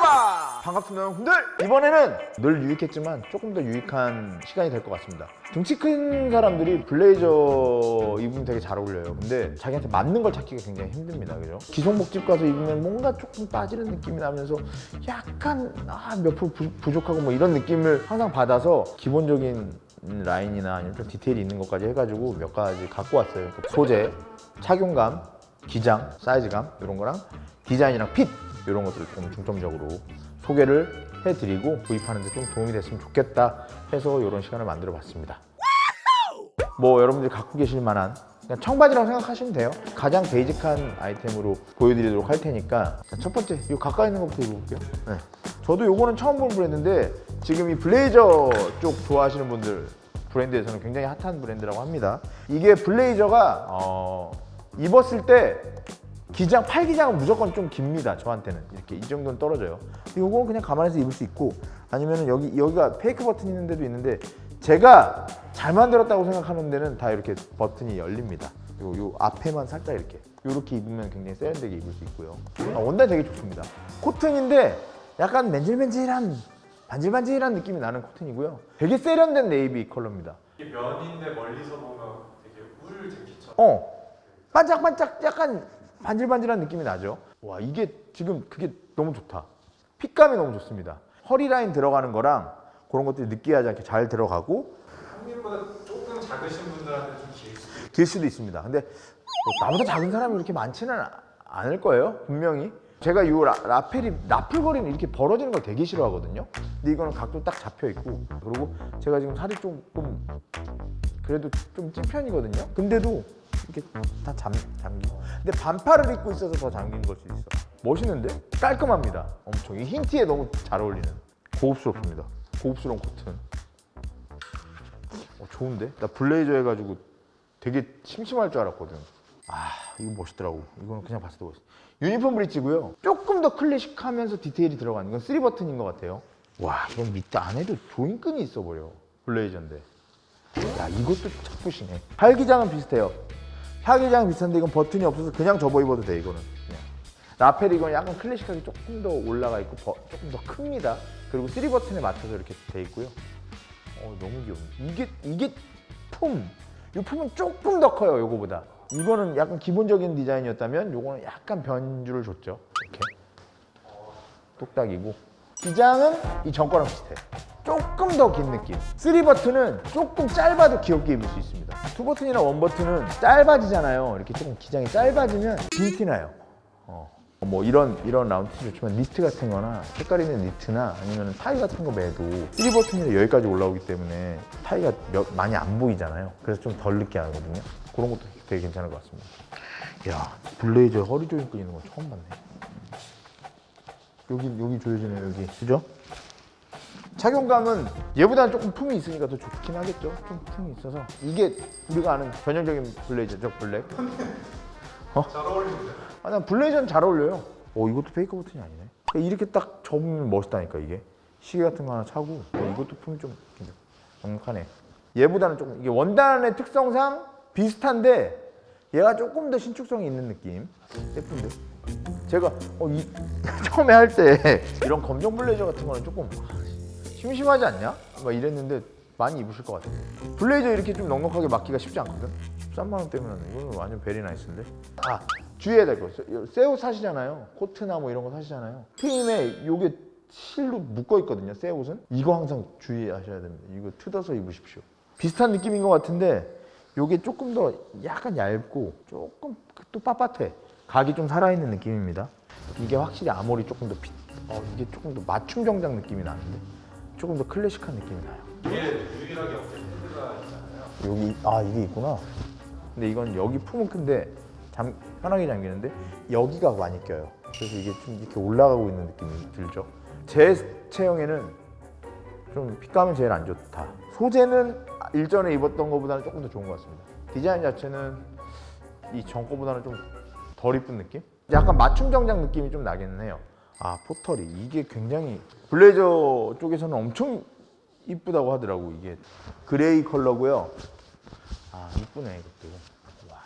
여러분 반갑습니다 여러분들. 이번에는 늘 유익했지만 조금 더 유익한 시간이 될 것 같습니다. 등치 큰 사람들이 블레이저 입으면 되게 잘 어울려요. 근데 자기한테 맞는 걸 찾기가 굉장히 힘듭니다 그죠? 기성복집 가서 입으면 뭔가 조금 빠지는 느낌이 나면서 약간 아, 몇 프로 부, 부족하고 뭐 이런 느낌을 항상 받아서 기본적인 라인이나 아니면 좀 디테일이 있는 것까지 해가지고 몇 가지 갖고 왔어요. 그 소재, 착용감, 기장, 사이즈감 이런 거랑 디자인이랑 핏 이런 것들을 좀 중점적으로 소개를 해드리고 구입하는 데 좀 도움이 됐으면 좋겠다 해서 이런 시간을 만들어 봤습니다. 뭐 여러분들이 갖고 계실 만한 그냥 청바지라고 생각하시면 돼요. 가장 베이직한 아이템으로 보여드리도록 할 테니까 자, 첫 번째 이 가까이 있는 것부터 입어볼게요. 네. 저도 요거는 처음 본 브랜드인데 지금 이 블레이저 쪽 좋아하시는 분들 브랜드에서는 굉장히 핫한 브랜드라고 합니다. 이게 블레이저가 어, 입었을 때 기장, 팔기장은 무조건 좀 깁니다. 저한테는 이렇게 이 정도는 떨어져요. 요거는 그냥 가만히서 입을 수 있고 아니면은 여기 여기가 페이크 버튼 있는 데도 있는데 제가 잘 만들었다고 생각하는 데는 다 이렇게 버튼이 열립니다. 요, 요 앞에만 살짝 이렇게 요렇게 입으면 굉장히 세련되게 입을 수 있고요. 아, 원단이 되게 좋습니다. 코튼인데 약간 맨질맨질한 반질반질한 느낌이 나는 코튼이고요. 되게 세련된 네이비 컬러입니다. 이게 면인데 멀리서 보면 되게 울 재킷처럼 어 반짝반짝 약간 반질반질한 느낌이 나죠. 와 이게 지금 그게 너무 좋다. 핏감이 너무 좋습니다. 허리 라인 들어가는 거랑 그런 것들이 느끼하지 않게 잘 들어가고 한국보다 조금 작으신 분들한테 좀길 수도 길 수도 있습니다. 근데 뭐 나보다 작은 사람이 그렇게 많지는 않을 거예요 분명히. 제가 이 라, 라펠이 나풀거리는 이렇게 벌어지는 걸 되게 싫어하거든요. 근데 이거는 각도 딱 잡혀 있고. 그리고 제가 지금 살이 조금 그래도 좀 찐 편이거든요 근데도 이렇게 다 잠, 잠기고 근데 반팔을 입고 있어서 더 잠긴 걸 수 있어 멋있는데? 깔끔합니다 엄청 이 흰 티에 너무 잘 어울리는 고급스럽습니다 고급스러운 코튼 어, 좋은데? 나 블레이저 해가지고 되게 심심할 줄 알았거든. 아, 이거 멋있더라고. 이거는 그냥 봤을 때 멋있어. 유니폼 브릿지고요. 조금 더 클래식하면서 디테일이 들어간 이건 3버튼인 것 같아요. 와, 이건 밑에 안에도 조인끈이 있어 버려. 블레이저인데. 야, 이것도 착붙이네. 팔기장은 비슷해요. 팔기장은 비슷한데 이건 버튼이 없어서 그냥 접어 입어도 돼, 이거는. 그냥. 라펠 이건 약간 클래식하게 조금 더 올라가 있고 버- 조금 더 큽니다. 그리고 3버튼에 맞춰서 이렇게 돼 있고요. 어 너무 귀여워. 이게 이게 품. 이 품은 조금 더 커요. 요거보다. 이거는 약간 기본적인 디자인이었다면 요거는 약간 변주를 줬죠. 이렇게 뚝딱이고 기장은 이 전거랑 비슷해. 조금 더 긴 느낌. 3 버튼은 조금 짧아도 귀엽게 입을 수 있습니다. 2 버튼이나 1 버튼은 짧아지잖아요. 이렇게 조금 기장이 짧아지면 빈티 나요. 어. 뭐 이런 이런 라운드 좋지만 니트 같은 거나 색깔 있는 니트나 아니면 타이 같은 거 매도 3 버튼이 여기까지 올라오기 때문에 타이가 몇- 많이 안 보이잖아요 그래서 좀 덜 느끼하거든요 그런 것도 되게 괜찮을 것 같습니다 야 블레이저 허리 조임끈 있는 거 처음 봤네 여기 여기 조여지네 여기 그죠? 착용감은 얘보다는 조금 품이 있으니까 더 좋긴 하겠죠 좀 품이 있어서 이게 우리가 아는 전형적인 블레이저죠 블랙 잘 어울리는데 아, 난 블레이저는 잘 어울려요. 오, 이것도 페이크 버튼이 아니네. 그러니까 이렇게 딱 접으면 멋있다니까, 이게. 시계 같은 거 하나 차고, 어, 이것도 품이 좀 넉넉하네. 얘보다는 조금, 이게 원단의 특성상 비슷한데, 얘가 조금 더 신축성이 있는 느낌. 예쁜데? 제가, 어, 이, 처음에 할 때, 이런 검정 블레이저 같은 거는 조금 심심하지 않냐? 막 이랬는데, 많이 입으실 것 같아요. 블레이저 이렇게 좀 넉넉하게 맞기가 쉽지 않거든? 13만 원 때문에 이거는 완전 베리 나이스인데? 아 주의해야 될거 있어요. 새옷 사시잖아요. 코트나 뭐 이런 거 사시잖아요. 트임에 요게 실로 묶어 있거든요. 새 옷은 이거 항상 주의하셔야 됩니다. 이거 뜯어서 입으십시오. 비슷한 느낌인 것 같은데 요게 조금 더 약간 얇고 조금 또 빳빳해. 각이 좀 살아있는 느낌입니다. 이게 확실히 아모리 조금 더 비, 어, 이게 조금 더 맞춤 정장 느낌이 나는데 조금 더 클래식한 느낌이 나요. 여기 아 이게 있구나. 근데 이건 여기 품은 큰데 잠, 편하게 잠기는데 여기가 많이 껴요. 그래서 이게 좀 이렇게 올라가고 있는 느낌이 들죠. 제 체형에는 좀 핏감은 제일 안 좋다. 소재는 일전에 입었던 것보다는 조금 더 좋은 것 같습니다. 디자인 자체는 이 전 거보다는 좀 덜 이쁜 느낌? 약간 맞춤 정장 느낌이 좀 나기는 해요. 아 포털이 이게 굉장히 블레이저 쪽에서는 엄청 이쁘다고 하더라고 이게 그레이 컬러고요. 아 이쁘네 이것도. 와,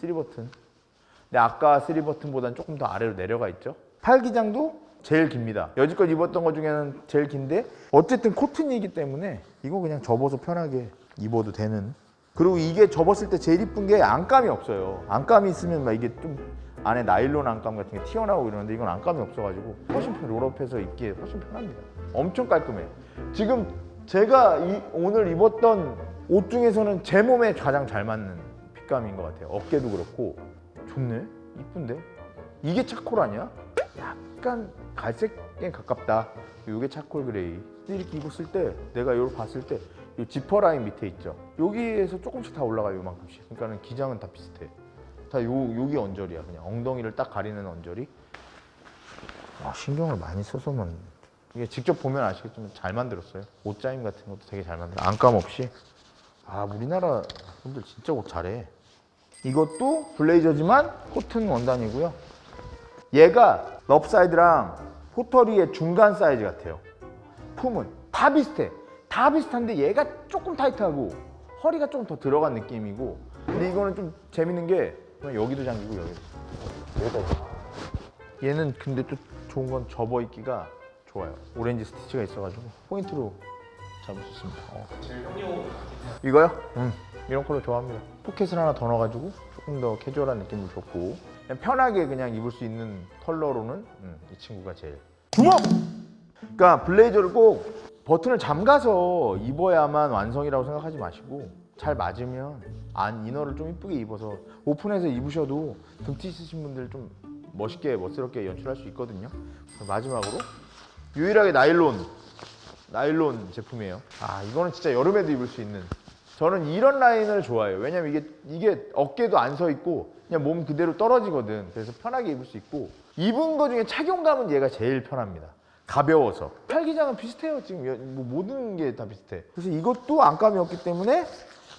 3버튼. 근데 아까 3버튼보다는 조금 더 아래로 내려가 있죠. 팔 기장도 제일 깁니다. 여지껏 입었던 것 중에는 제일 긴데 어쨌든 코튼이기 때문에 이거 그냥 접어서 편하게 입어도 되는. 그리고 이게 접었을 때 제일 이쁜 게 안감이 없어요. 안감이 있으면 막 이게 좀 안에 나일론 안감 같은 게 튀어나오고 이러는데 이건 안감이 없어가지고 훨씬 편 롤업해서 입기에 훨씬 편합니다. 엄청 깔끔해. 지금 제가 이- 오늘 입었던 옷 중에서는 제 몸에 가장 잘 맞는 핏감인 것 같아요. 어깨도 그렇고 좋네, 이쁜데 이게 차콜 아니야? 약간 갈색에 가깝다. 이게 차콜 그레이. 이렇게 입었을 때 내가 이걸 봤을 때 이 지퍼 라인 밑에 있죠. 여기에서 조금씩 다 올라가요, 요만큼씩. 그러니까는 기장은 다 비슷해. 다 요, 여기 언저리야, 그냥 엉덩이를 딱 가리는 언저리. 아, 신경을 많이 써서만 이게 직접 보면 아시겠지만 잘 만들었어요. 옷자임 같은 것도 되게 잘 만들어. 안감 없이. 아, 우리나라 분들 진짜 옷 잘해. 이것도 블레이저지만 코튼 원단이고요. 얘가 럽사이드랑 포터리의 중간 사이즈 같아요. 품은 다 비슷해. 다 비슷한데 얘가 조금 타이트하고 허리가 좀 더 들어간 느낌이고 근데 이거는 좀 재밌는 게 여기도 잠기고 여기도. 얘는 근데 또 좋은 건 접어 입기가 좋아요. 오렌지 스티치가 있어가지고 포인트로 잡을 수 있습니다. 어. 이거요? 음, 이런 컬러 좋아합니다. 포켓을 하나 더 넣어가지고 조금 더 캐주얼한 느낌도 좋고 그냥 편하게 그냥 입을 수 있는 컬러로는 음, 이 친구가 제일 구멍! 그러니까 블레이저를 꼭 버튼을 잠가서 입어야만 완성이라고 생각하지 마시고 잘 맞으면 안 이너를 좀 이쁘게 입어서 오픈해서 입으셔도 등티 있으신 분들 좀 멋있게 멋스럽게 연출할 수 있거든요. 마지막으로 유일하게 나일론 나일론 제품이에요. 아 이거는 진짜 여름에도 입을 수 있는. 저는 이런 라인을 좋아해요. 왜냐면 이게 이게 어깨도 안 서 있고 그냥 몸 그대로 떨어지거든. 그래서 편하게 입을 수 있고 입은 거 중에 착용감은 얘가 제일 편합니다. 가벼워서 팔기장은 비슷해요. 지금 여- 뭐 모든 게 다 비슷해. 그래서 이것도 안감이 없기 때문에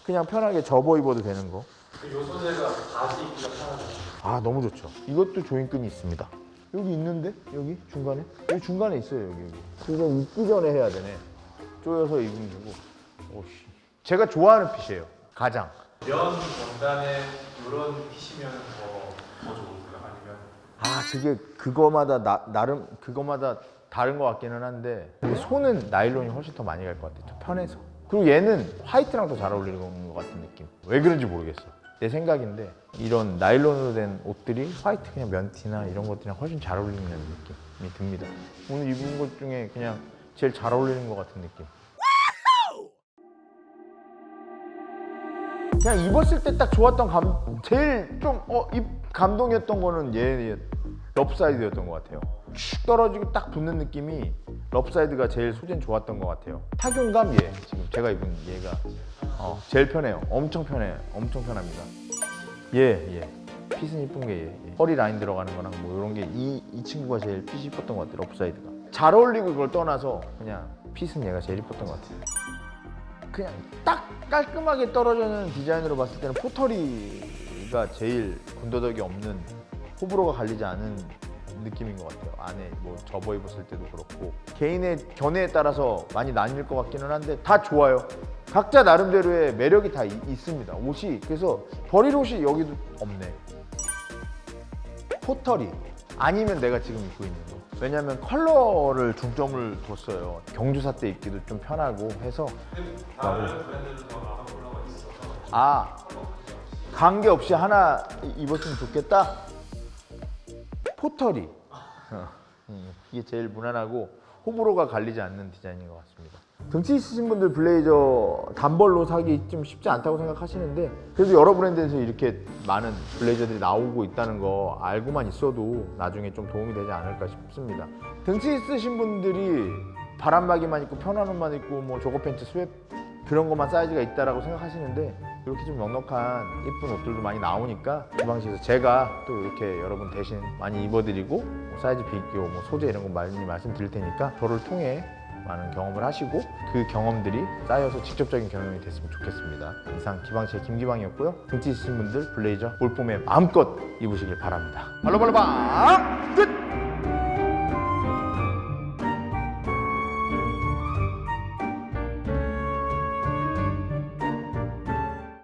그냥 편하게 접어 입어도 되는 거. 요 소재가 바지 입기가 편하죠. 아 너무 좋죠. 이것도 조인끈이 있습니다. 여기 있는데 여기 중간에 여기 중간에 있어요 여기 여기. 그래서 입기 전에 해야 되네. 조여서 입는 거고. 오씨. 제가 좋아하는 핏이에요. 가장. 면 원단에 이런 핏이면 더, 더 좋을까요? 아니면 아 그게 그거마다 나, 나름 그거마다 다른 것 같기는 한데 손은 나일론이 훨씬 더 많이 갈 것 같아요. 좀 편해서. 그리고 얘는 화이트랑 더 잘 어울리는 것 같은 느낌. 왜 그런지 모르겠어. 내 생각인데 이런 나일론으로 된 옷들이 화이트 그냥 면티나 이런 것들이랑 훨씬 잘 어울리는 느낌이 듭니다. 오늘 입은 것 중에 그냥 제일 잘 어울리는 것 같은 느낌. 그냥 입었을 때 딱 좋았던 감 제일 좀어입 감동이었던 거는 얘, 얘 럽사이드였던 것 같아요. 쭉 떨어지고 딱 붙는 느낌이 럽사이드가 제일 소재는 좋았던 것 같아요. 착용감 얘 지금 제가 입은 얘가 어, 제일 편해요. 엄청 편해요. 엄청 편합니다. 얘 얘. 핏은 이쁜 게 얘, 얘. 허리 라인 들어가는 거랑 뭐 이런 게 이 이 친구가 제일 핏이 이뻤던 것 같아요. 럽사이드가 잘 어울리고 그걸 떠나서 그냥 핏은 얘가 제일 이뻤던 것 같아요. 그냥 딱 깔끔하게 떨어지는 디자인으로 봤을 때는 포터리가 제일 군더더기 없는 호불호가 갈리지 않은 느낌인 것 같아요. 안에 뭐 접어 입었을 때도 그렇고 개인의 견해에 따라서 많이 나뉠 것 같기는 한데 다 좋아요. 각자 나름대로의 매력이 다 이- 있습니다. 옷이 그래서 버릴 옷이 여기도 없네. 포터리 아니면 내가 지금 입고 있는 거. 왜냐면 컬러를 중점을 뒀어요. 경주사 때 입기도 좀 편하고 해서 있어서 아 관계 없이 하나 입었으면 좋겠다. 포터리. 어, 음, 이게 제일 무난하고 호불호가 갈리지 않는 디자인인 것 같습니다. 등치 있으신 분들 블레이저 단벌로 사기 좀 쉽지 않다고 생각하시는데 그래도 여러 브랜드에서 이렇게 많은 블레이저들이 나오고 있다는 거 알고만 있어도 나중에 좀 도움이 되지 않을까 싶습니다. 등치 있으신 분들이 바람막이만 입고 편한 옷만 입고 뭐 조거 팬츠 스웨 그런 것만 사이즈가 있다라고 생각하시는데 이렇게 좀 넉넉한 예쁜 옷들도 많이 나오니까 이 방식에서 제가 또 이렇게 여러분 대신 많이 입어드리고 뭐 사이즈 비교, 뭐 소재 이런 거 많이 말씀드릴 테니까 저를 통해 많은 경험을 하시고 그 경험들이 쌓여서 직접적인 경험이 됐으면 좋겠습니다. 이상 기방치의 김기방이었고요. 등치 있으신 분들 블레이저 올 봄에 마음껏 입으시길 바랍니다. 발로발로방 끝!